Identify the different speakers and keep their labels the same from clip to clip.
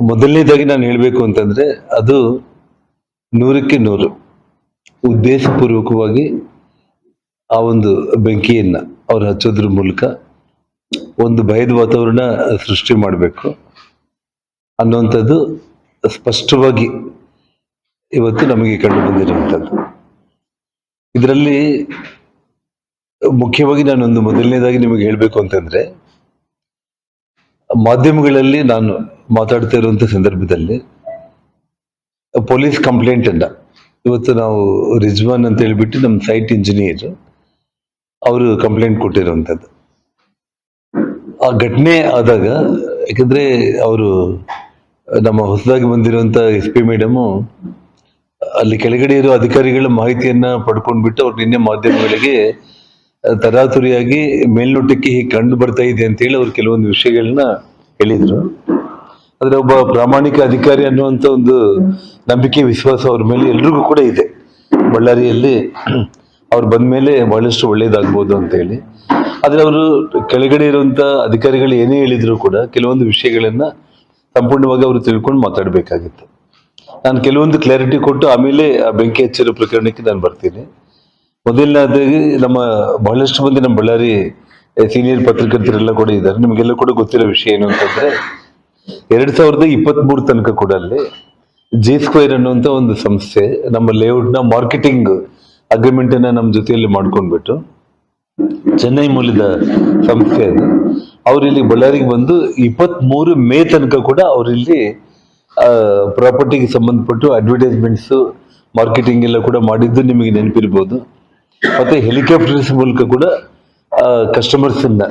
Speaker 1: ಮೊದಲನೇದಾಗಿ ನಾನು ಹೇಳಬೇಕು ಅಂತಂದ್ರೆ ಅದು ನೂರಕ್ಕೆ ನೂರು. ಉದ್ದೇಶಪೂರ್ವಕವಾಗಿ ಆ ಒಂದು ಬೆಂಕಿಯನ್ನ ಅವ್ರು ಹಚ್ಚೋದ್ರ ಮೂಲಕ ಒಂದು ಭಯದ ವಾತಾವರಣ ಸೃಷ್ಟಿ ಮಾಡಬೇಕು. ಅನ್ನುವಂಥದ್ದು ಸ್ಪಷ್ಟವಾಗಿ ಇವತ್ತು ನಮಗೆ ಕಂಡು ಬಂದಿರುವಂಥದ್ದು. ಇದರಲ್ಲಿ ಮುಖ್ಯವಾಗಿ ನಾನೊಂದು ಮೊದಲನೇದಾಗಿ ನಿಮಗೆ ಹೇಳಬೇಕು ಅಂತಂದ್ರೆ ಮಾಧ್ಯಮಗಳಲ್ಲಿ ನಾನು ಮಾತಾಡ್ತಾ ಇರುವಂತ ಸಂದರ್ಭದಲ್ಲಿ ಪೊಲೀಸ್ ಕಂಪ್ಲೇಂಟ್ ಅನ್ನ, ಇವತ್ತು ನಾವು ರಿಜ್ವಾನ್ ಅಂತ ಹೇಳ್ಬಿಟ್ಟು ನಮ್ಮ ಸೈಟ್ ಇಂಜಿನಿಯರ್ ಅವರು ಕಂಪ್ಲೇಂಟ್ ಕೊಟ್ಟಿರುವಂಥದ್ದು ಆ ಘಟನೆ ಆದಾಗ, ಯಾಕಂದ್ರೆ ಅವರು ನಮ್ಮ ಹೊಸದಾಗಿ ಬಂದಿರುವಂತ ಎಸ್ ಪಿ ಮೇಡಮು, ಅಲ್ಲಿ ಕೆಳಗಡೆ ಇರೋ ಅಧಿಕಾರಿಗಳ ಮಾಹಿತಿಯನ್ನ ಪಡ್ಕೊಂಡ್ಬಿಟ್ಟು ಅವ್ರು ನಿನ್ನೆ ಮಾಧ್ಯಮಗಳಿಗೆ ತರಾತುರಿಯಾಗಿ ಮೇಲ್ನೋಟಕ್ಕೆ ಹೀಗೆ ಕಂಡು ಬರ್ತಾ ಇದೆ ಅಂತ ಹೇಳಿ ಅವ್ರು ಕೆಲವೊಂದು ವಿಷಯಗಳನ್ನ ಹೇಳಿದ್ರು. ಆದ್ರೆ ಒಬ್ಬ ಪ್ರಾಮಾಣಿಕ ಅಧಿಕಾರಿ ಅನ್ನುವಂತ ಒಂದು ನಂಬಿಕೆ, ವಿಶ್ವಾಸ ಅವ್ರ ಮೇಲೆ ಎಲ್ರಿಗೂ ಕೂಡ ಇದೆ. ಬಳ್ಳಾರಿಯಲ್ಲಿ ಅವ್ರು ಬಂದ್ಮೇಲೆ ಬಹಳಷ್ಟು ಒಳ್ಳೇದಾಗ್ಬೋದು ಅಂತ ಹೇಳಿ. ಆದ್ರೆ ಅವರು ಕೆಳಗಡೆ ಇರುವಂಥ ಅಧಿಕಾರಿಗಳು ಏನೇ ಹೇಳಿದ್ರು ಕೂಡ ಕೆಲವೊಂದು ವಿಷಯಗಳನ್ನ ಸಂಪೂರ್ಣವಾಗಿ ಅವರು ತಿಳ್ಕೊಂಡು ಮಾತಾಡಬೇಕಾಗಿತ್ತು. ನಾನು ಕೆಲವೊಂದು ಕ್ಲಾರಿಟಿ ಕೊಟ್ಟು ಆಮೇಲೆ ಆ ಬೆಂಕಿ ಹಚ್ಚಿರೋ ಪ್ರಕರಣಕ್ಕೆ ನಾನು ಬರ್ತೀನಿ. ಮೊದಲನೇದಾಗಿ ನಮ್ಮ ಬಹಳಷ್ಟು ಮಂದಿ ನಮ್ಮ ಬಳ್ಳಾರಿ ಸೀನಿಯರ್ ಪತ್ರಕರ್ತರೆಲ್ಲ ಕೂಡ ಇದ್ದಾರೆ. ನಿಮಗೆಲ್ಲ ಕೂಡ ಗೊತ್ತಿರೋ ವಿಷಯ ಏನು ಅಂತಂದ್ರೆ, ಎರಡ್ ಸಾವಿರದ ಇಪ್ಪತ್ತ್ ಮೂರು ತನಕ ಕೂಡ ಅಲ್ಲಿ ಜಿ ಸ್ಕ್ವೇರ್ ಅನ್ನುವಂತ ಒಂದು ಸಂಸ್ಥೆ ನಮ್ಮ ಲೇಔಟ್ನ ಮಾರ್ಕೆಟಿಂಗ್ ಅಗ್ರಿಮೆಂಟ್ ಅನ್ನ ನಮ್ಮ ಜೊತೆಯಲ್ಲಿ ಮಾಡ್ಕೊಂಡ್ಬಿಟ್ಟು ಚೆನ್ನೈ ಮೂಲದ ಸಂಸ್ಥೆ ಅದು. ಅವ್ರು ಇಲ್ಲಿ ಬಳ್ಳಾರಿಗೆ ಬಂದು ಇಪ್ಪತ್ತ್ ಮೂರು ಮೇ ತನಕ ಕೂಡ ಅವರಿಲ್ಲಿ ಪ್ರಾಪರ್ಟಿಗೆ ಸಂಬಂಧಪಟ್ಟು ಅಡ್ವರ್ಟೈಸ್ಮೆಂಟ್ಸ್ ಮಾರ್ಕೆಟಿಂಗ್ ಎಲ್ಲ ಕೂಡ ಮಾಡಿದ್ದು ನಿಮಗೆ ನೆನಪಿರ್ಬೋದು. ಮತ್ತೆ ಹೆಲಿಕಾಪ್ಟರ್ಸ್ ಮೂಲಕ ಕೂಡ ಕಸ್ಟಮರ್ಸ್ ಇಂದ,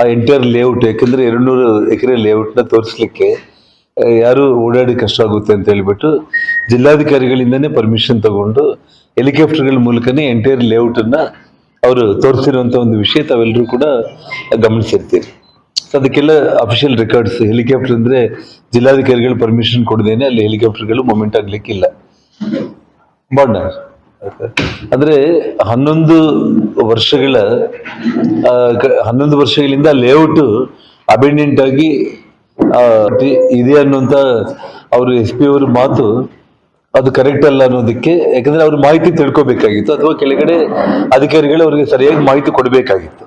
Speaker 1: ಆ ಎಂಟೈರ್ ಲೇಔಟ್ ಯಾಕಂದ್ರೆ ಎರಡು ನೂರು ಎಕರೆ ಲೇಔಟ್ನ ತೋರಿಸ್ಲಿಕ್ಕೆ ಯಾರು ಓಡಾಡಿ ಕಷ್ಟ ಆಗುತ್ತೆ ಅಂತ ಹೇಳ್ಬಿಟ್ಟು ಜಿಲ್ಲಾಧಿಕಾರಿಗಳಿಂದನೇ ಪರ್ಮಿಷನ್ ತಗೊಂಡು ಹೆಲಿಕಾಪ್ಟರ್ಗಳ ಮೂಲಕನೇ ಎಂಟೈರ್ ಲೇಔಟ್ ಅನ್ನ ಅವರು ತೋರಿಸಿರುವಂತ ಒಂದು ವಿಷಯ ತಾವೆಲ್ಲರೂ ಕೂಡ ಗಮನಿಸಿರ್ತೀರಿ. ಅದಕ್ಕೆಲ್ಲ ಅಫಿಷಿಯಲ್ ರೆಕಾರ್ಡ್ಸ್ ಹೆಲಿಕಾಪ್ಟರ್ ಅಂದ್ರೆ ಜಿಲ್ಲಾಧಿಕಾರಿಗಳು ಪರ್ಮಿಷನ್ ಕೊಡದೇನೆ ಅಲ್ಲಿ ಹೆಲಿಕಾಪ್ಟರ್ಗಳು ಮೂಮೆಂಟ್ ಆಗ್ಲಿಕ್ಕಿಲ್ಲ. ಬಾಂಡ ಅಂದ್ರೆ ಹನ್ನೊಂದು ವರ್ಷಗಳ ಹನ್ನೊಂದು ವರ್ಷಗಳಿಂದ ಲೇಔಟ್ ಅಬೆಂಡೆಂಟ್ ಆಗಿ ಇದೆ ಅನ್ನುವಂತ ಅವರು ಎಸ್ ಪಿ ಅವರ ಮಾತು ಅದು ಕರೆಕ್ಟ್ ಅಲ್ಲ ಅನ್ನೋದಕ್ಕೆ, ಯಾಕಂದ್ರೆ ಅವ್ರ ಮಾಹಿತಿ ತಿಳ್ಕೊಬೇಕಾಗಿತ್ತು, ಅಥವಾ ಕೆಳಗಡೆ ಅಧಿಕಾರಿಗಳು ಅವರಿಗೆ ಸರಿಯಾಗಿ ಮಾಹಿತಿ ಕೊಡಬೇಕಾಗಿತ್ತು.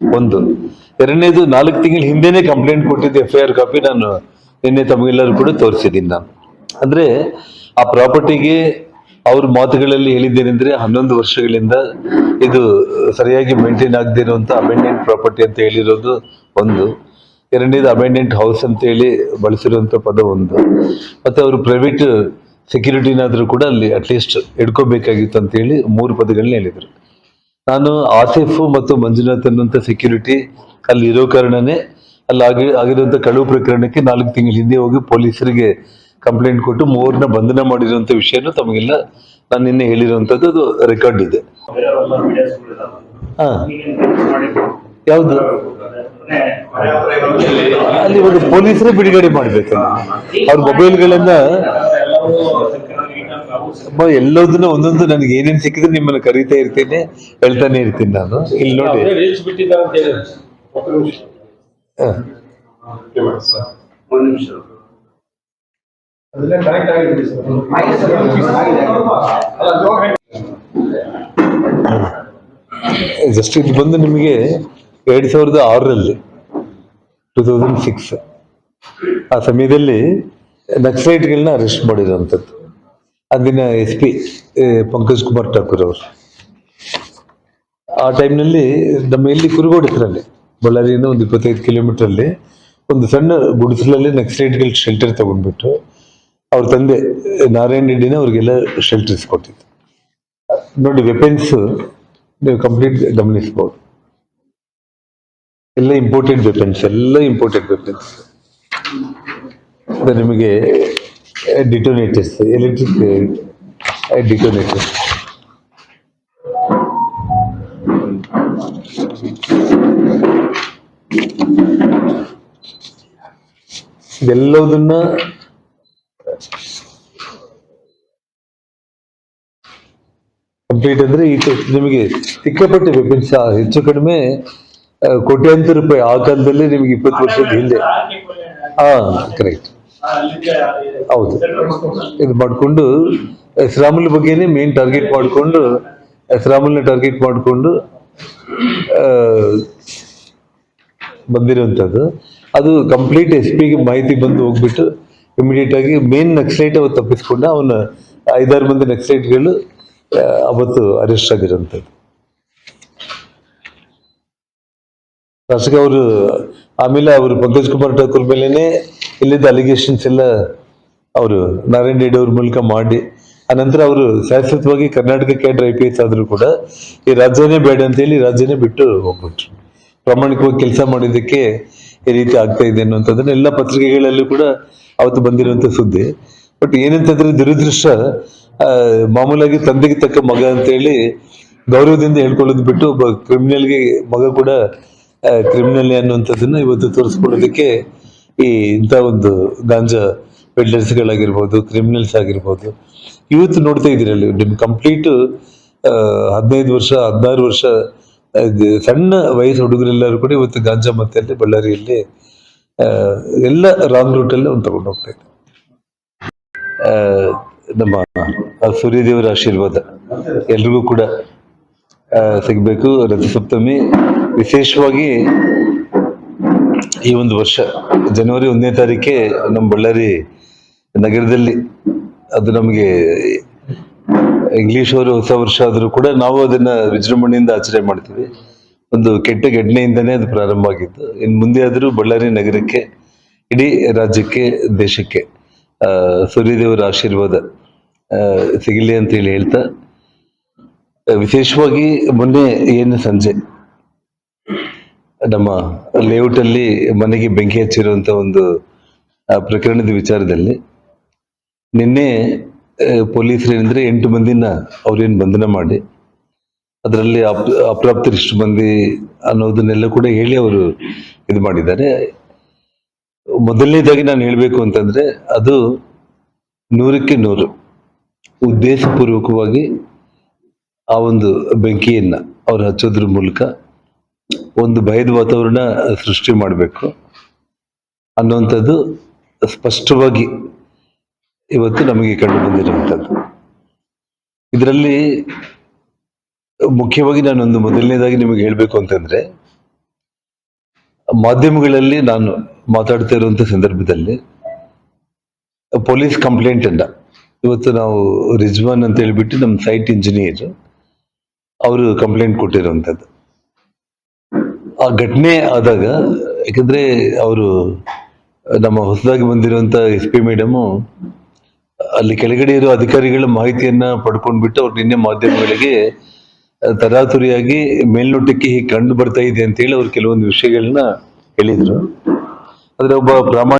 Speaker 1: ಒಂದು. ಎರಡನೇದು, ನಾಲ್ಕು ತಿಂಗಳ ಹಿಂದೆನೆ ಕಂಪ್ಲೇಂಟ್ ಕೊಟ್ಟಿದ್ದೆ ಎಫ್ ಐ ಆರ್ ಕಾಪಿ ನಾನು ನಿನ್ನೆ ತಮಗೆಲ್ಲರೂ ಕೂಡ ತೋರಿಸಿದ್ದೀನಿ ನಾನು. ಅಂದ್ರೆ ಆ ಪ್ರಾಪರ್ಟಿಗೆ ಅವ್ರ ಮಾತುಗಳಲ್ಲಿ ಹೇಳಿದ್ದೇನೆಂದ್ರೆ ಹನ್ನೊಂದು ವರ್ಷಗಳಿಂದ ಇದು ಸರಿಯಾಗಿ ಮೇಂಟೈನ್ ಆಗದೆ ಇರುವಂತ ಅಬೆಂಡೆಂಟ್ ಪ್ರಾಪರ್ಟಿ ಅಂತ ಹೇಳಿರೋದು ಒಂದು. ಎರಡನೇದು ಅಬೆಂಡೆಂಟ್ ಹೌಸ್ ಅಂತ ಹೇಳಿ ಬಳಸಿರುವಂತ ಪದ ಒಂದು. ಮತ್ತೆ ಅವರು ಪ್ರೈವೇಟ್ ಸೆಕ್ಯೂರಿಟಿನಾದರೂ ಕೂಡ ಅಲ್ಲಿ ಅಟ್ಲೀಸ್ಟ್ ಇಟ್ಕೋಬೇಕಾಗಿತ್ತು ಅಂತ ಹೇಳಿ ಮೂರು ಪದಗಳನ್ನ ಹೇಳಿದರು. ನಾನು ಆಸಿಫ್ ಮತ್ತು ಮಂಜುನಾಥ್ ಅನ್ನುವಂಥ ಸೆಕ್ಯೂರಿಟಿ ಅಲ್ಲಿ ಇರೋ ಕಾರಣನೇ ಅಲ್ಲಿ ಆಗಿ ಆಗಿರುವಂಥ ಕಳುವು ಪ್ರಕರಣಕ್ಕೆ ನಾಲ್ಕು ತಿಂಗಳ ಹಿಂದೆ ಹೋಗಿ ಪೊಲೀಸರಿಗೆ ಕಂಪ್ಲೇಂಟ್ ಕೊಟ್ಟು ಮೂವರನ್ನ ಬಂಧನ ಮಾಡಿರುವಂಥ ವಿಷಯನೂ ತಮಗೆಲ್ಲ ನಾನು ನಿನ್ನೆ ಹೇಳಿರುವಂಥದ್ದು ಅದು ರೆಕಾರ್ಡ್ ಇದೆ. ಹಾ. ಯಾವುದು? ಅಲ್ಲಿ ಒಂದು ಪೊಲೀಸರೇ ಬಿಡುಗಡೆ ಮಾಡ್ಬೇಕು. ಅವ್ರ ಮೊಬೈಲ್ಗಳನ್ನ ಎಲ್ಲದನ್ನ ಒಂದೊಂದು ನನಗೆ ಏನೇನು ಸಿಕ್ಕಿದ್ರೆ ನಿಮ್ಮನ್ನ ಕರೀತಾ ಇರ್ತೀನಿ ಹೇಳ್ತಾನೆ ಇರ್ತೀನಿ ನಾನು. ಇಲ್ಲಿ ನೋಡಿ. ಹ.
Speaker 2: ಅದೆಲ್ಲ ಕರೆಕ್ಟ್ ಸರ್.
Speaker 1: ಜಸ್ಟ್ ಇದು ಬಂದು ನಿಮಗೆ ಎರಡು ಸಾವಿರದ ಆರರಲ್ಲಿ ಟೂ ತೌಸಂಡ್ ಸಿಕ್ಸ್ ಆ ಸಮಯದಲ್ಲಿ ನಕ್ಸಲೈಟ್ಗಳನ್ನ ಅರೆಸ್ಟ್ ಮಾಡಿರೋವಂಥದ್ದು ಅಂದಿನ ಎಸ್ ಪಿ ಪಂಕಜ್ ಕುಮಾರ್ ಠಾಕೂರ್ ಅವರು. ಆ ಟೈಮ್ನಲ್ಲಿ ನಮ್ಮ ಇಲ್ಲಿ ಕುರುಗೋಡು ಹತ್ರನೇ ಬಳ್ಳಾರಿಯಿಂದ ಒಂದು ಇಪ್ಪತ್ತೈದು ಕಿಲೋಮೀಟರ್ ಅಲ್ಲಿ ಒಂದು ಸಣ್ಣ ಗುಡಿಸಲಲ್ಲಿ ನಕ್ಸಲೈಟ್ಗಳ ಶೆಲ್ಟರ್ ತಗೊಂಡ್ಬಿಟ್ಟು ಅವ್ರ ತಂದೆ ನಾರಾಯಣ ರೆಡ್ಡಿನ ಅವ್ರಿಗೆಲ್ಲ ಶೆಲ್ಟರ್ಸ್ ಕೊಟ್ಟಿದ್ದು. ನೋಡಿ ವೆಪನ್ಸ್ ನೀವು ಕಂಪ್ಲೀಟ್ ಗಮನಿಸ್ಬೋದು. ಎಲ್ಲ ಇಂಪೋರ್ಟೆಡ್ ವೆಪನ್ಸ್ ಎಲ್ಲ ಇಂಪೋರ್ಟೆಡ್ ವೆಪನ್ಸ್ ನಿಮಗೆ ಡಿಟೋನೇಟರ್ಸ್ ಎಲೆಕ್ಟ್ರಿಕ್ ಡಿಟೋನೇಟರ್ಸ್ ಇದೆಲ್ಲದನ್ನ ಕಂಪ್ಲೀಟ್ ಅಂದರೆ ಈ ನಿಮಗೆ ಸಿಕ್ಕಾಪಟ್ಟೆ ವೆಪನ್ಸ್ ಹೆಚ್ಚು ಕಡಿಮೆ ಕೋಟ್ಯಾಂತರ ರೂಪಾಯಿ. ಆ ಕಾಲದಲ್ಲಿ ನಿಮಗೆ ಇಪ್ಪತ್ತು ವರ್ಷದ ಹಿಂದೆ. ಹಾಂ ಕರೆಕ್ಟ್ ಹೌದು. ಇದು ಮಾಡಿಕೊಂಡು ಹೆಸರಾಮುಲ್ ಬಗ್ಗೆನೇ ಮೇನ್ ಟಾರ್ಗೆಟ್ ಮಾಡಿಕೊಂಡು ಹೆಸರಾಮುಲ್ನ ಟಾರ್ಗೆಟ್ ಮಾಡಿಕೊಂಡು ಬಂದಿರುವಂಥದ್ದು. ಅದು ಕಂಪ್ಲೀಟ್ ಎಸ್ ಪಿಗೆ ಮಾಹಿತಿ ಬಂದು ಹೋಗ್ಬಿಟ್ಟು ಇಮಿಡಿಯೇಟ್ ಆಗಿ ಮೇನ್ ನಕ್ಸಲೈಟ್ ಅವತ್ತು ತಪ್ಪಿಸ್ಕೊಂಡ ಅವನ ಐದಾರು ಮಂದಿ ನಕ್ಸಲೈಟ್ಗಳು ಅವತ್ತು ಅರೆಸ್ಟ್ ಆಗಿರೋಂಥದ್ದು ಅವರು, ಆಮೇಲೆ ಅವರು ಪಂಕಜ್ ಕುಮಾರ್ ಠಾಕೂರ್ ಮೇಲೇನೆ ಇಲ್ಲಿದ್ದ ಅಲಿಗೇಷನ್ಸ್ ಎಲ್ಲ ಅವರು ನಾರಾಯಣ ರೆಡ್ಡಿ ಅವ್ರ ಮೂಲಕ ಮಾಡಿ ಆನಂತರ ಅವರು ಶಾಶ್ವತವಾಗಿ Karnataka cadre I P S ಆದ್ರೂ ಕೂಡ ಈ ರಾಜ್ಯನೇ ಬೇಡ ಅಂತ ಹೇಳಿ ರಾಜ್ಯನೇ ಬಿಟ್ಟು ಹೋಗ್ಬಿಟ್ರು. ಪ್ರಾಮಾಣಿಕವಾಗಿ ಕೆಲಸ ಮಾಡಿದ್ದಕ್ಕೆ ಈ ರೀತಿ ಆಗ್ತಾ ಇದೆ ಅನ್ನುವಂಥದ್ದನ್ನ ಎಲ್ಲ ಪತ್ರಿಕೆಗಳಲ್ಲೂ ಕೂಡ ಅವತ್ತು ಬಂದಿರುವಂತ ಸುದ್ದಿ. ಬಟ್ ಏನಂತಂದ್ರೆ ದುರದೃಷ್ಟ ಮಾಮೂಲಾಗಿ ತಂದೆಗೆ ತಕ್ಕ ಮಗ ಅಂತೇಳಿ ಗೌರವದಿಂದ ಹೇಳ್ಕೊಳ್ಳೋದು ಬಿಟ್ಟು ಒಬ್ಬ ಕ್ರಿಮಿನಲ್ಗೆ ಮಗ ಕೂಡ ಕ್ರಿಮಿನಲ್ ಅನ್ನುವಂಥದ್ದನ್ನ ಇವತ್ತು ತೋರಿಸ್ಕೊಳ್ಳೋದಕ್ಕೆ ಈ ಇಂಥ ಒಂದು ಗಾಂಜಾ ಪೆಡ್ಲರ್ಸ್ಗಳಾಗಿರ್ಬೋದು ಕ್ರಿಮಿನಲ್ಸ್ ಆಗಿರ್ಬೋದು. ಇವತ್ತು ನೋಡ್ತಾ ಇದ್ದೀರಲ್ಲ ನಿಮ್ ಕಂಪ್ಲೀಟ್ ಹದಿನೈದು ವರ್ಷ, ಹದಿನಾರು ವರ್ಷ ಸಣ್ಣ ವಯಸ್ಸು ಹುಡುಗರೆಲ್ಲರೂ ಕೂಡ ಇವತ್ತು ಗಾಂಜಾ ಮತ್ತೆ ಅಲ್ಲಿ ಬಳ್ಳಾರಿಯಲ್ಲಿ ಎಲ್ಲ ರಾಂಗ್ ರೂಟಲ್ಲಿ ಒಂದು ತಗೊಂಡು ಹೋಗ್ತಾ ಇದ್ದಾರೆ. ನಮ್ಮ ಸೂರ್ಯದೇವರ ಆಶೀರ್ವಾದ ಎಲ್ರಿಗೂ ಕೂಡ ಸಿಗಬೇಕು. ರಥಸಪ್ತಮಿ, ವಿಶೇಷವಾಗಿ ಈ ಒಂದು ವರ್ಷ, ಜನವರಿ ಒಂದನೇ ತಾರೀಕೆ ನಮ್ಮ ಬಳ್ಳಾರಿ ನಗರದಲ್ಲಿ ಅದು ನಮಗೆ ಇಂಗ್ಲಿಷ್ ಅವರು ಹೊಸ ವರ್ಷ ಆದರೂ ಕೂಡ ನಾವು ಅದನ್ನ ವಿಜೃಂಭಣೆಯಿಂದ ಆಚರಣೆ ಮಾಡ್ತೀವಿ. ಒಂದು ಕೆಟ್ಟ ಘಟನೆಯಿಂದನೇ ಅದು ಪ್ರಾರಂಭ ಆಗಿತ್ತು. ಇನ್ನು ಮುಂದೆ ಆದರೂ ಬಳ್ಳಾರಿ ನಗರಕ್ಕೆ, ಇಡೀ ರಾಜ್ಯಕ್ಕೆ, ದೇಶಕ್ಕೆ ಸೂರ್ಯದೇವರ ಆಶೀರ್ವಾದ ಸಿಗಲಿ ಅಂತ ಹೇಳಿ ಹೇಳ್ತಾ ವಿಶೇಷವಾಗಿ ಮೊನ್ನೆ ಏನು ಸಂಜೆ, ನಮ್ಮ ಲೇಔಟ್ ಅಲ್ಲಿ ಮನೆಗೆ ಬೆಂಕಿ ಹಚ್ಚಿರುವಂತ ಒಂದು ಪ್ರಕರಣದ ವಿಚಾರದಲ್ಲಿ ನಿನ್ನೆ ಪೊಲೀಸರು ಏನಂದ್ರೆ ಎಂಟು ಮಂದಿನ ಅವ್ರೇನು ಬಂಧನ ಮಾಡಿ, ಅದರಲ್ಲಿ ಅಪ್ ಅಪ್ರಾಪ್ತರು ಇಷ್ಟು ಮಂದಿ ಅನ್ನೋದನ್ನೆಲ್ಲ ಕೂಡ ಹೇಳಿ ಅವರು ಇದು ಮಾಡಿದ್ದಾರೆ. ಮೊದಲನೇದಾಗಿ ನಾನು ಹೇಳಬೇಕು ಅಂತಂದ್ರೆ ಅದು ನೂರಕ್ಕೆ ನೂರು ಉದ್ದೇಶಪೂರ್ವಕವಾಗಿ ಆ ಒಂದು ಬೆಂಕಿಯನ್ನ ಅವ್ರು ಹಚ್ಚೋದ್ರ ಮೂಲಕ ಒಂದು ಭಯದ ವಾತಾವರಣ ಸೃಷ್ಟಿ ಮಾಡಬೇಕು ಅನ್ನುವಂಥದ್ದು ಸ್ಪಷ್ಟವಾಗಿ ಇವತ್ತು ನಮಗೆ ಕಂಡು ಬಂದಿರುವಂಥದ್ದು. ಇದರಲ್ಲಿ ಮುಖ್ಯವಾಗಿ ನಾನೊಂದು ಮೊದಲನೇದಾಗಿ ನಿಮಗೆ ಹೇಳಬೇಕು ಅಂತಂದ್ರೆ ಮಾಧ್ಯಮಗಳಲ್ಲಿ ನಾನು ಮಾತಾಡ್ತಾ ಇರುವಂತ ಸಂದರ್ಭದಲ್ಲಿ ಪೊಲೀಸ್ ಕಂಪ್ಲೇಂಟ್ ಅಂತ. ಇವತ್ತು ನಾವು ರಿಜ್ವಾನ್ ಅಂತ ಹೇಳ್ಬಿಟ್ಟು ನಮ್ಮ ಸೈಟ್ ಇಂಜಿನಿಯರ್ ಅವರು ಕಂಪ್ಲೇಂಟ್ ಕೊಟ್ಟಿರುವಂಥದ್ದು ಆ ಘಟನೆ ಆದಾಗ, ಯಾಕಂದ್ರೆ ಅವರು ನಮ್ಮ ಹೊಸದಾಗಿ ಬಂದಿರುವಂತ ಎಸ್ ಪಿ ಮೇಡಮು ಅಲ್ಲಿ ಕೆಳಗಡೆ ಇರೋ ಅಧಿಕಾರಿಗಳ ಮಾಹಿತಿಯನ್ನ ಪಡ್ಕೊಂಡ್ಬಿಟ್ಟು ಅವ್ರು ನಿನ್ನೆ ಮಾಧ್ಯಮಗಳಿಗೆ ತರಾತುರಿಯಾಗಿ ಮೇಲ್ನೋಟಕ್ಕೆ ಹೀಗೆ ಕಂಡು ಬರ್ತಾ ಇದೆ ಅಂತ ಹೇಳಿ ಅವ್ರು ಕೆಲವೊಂದು ವಿಷಯಗಳನ್ನ ಹೇಳಿದ್ರು. ಆದ್ರೆ ಒಬ್ಬ ಪ್ರಾಮಾಣಿಕ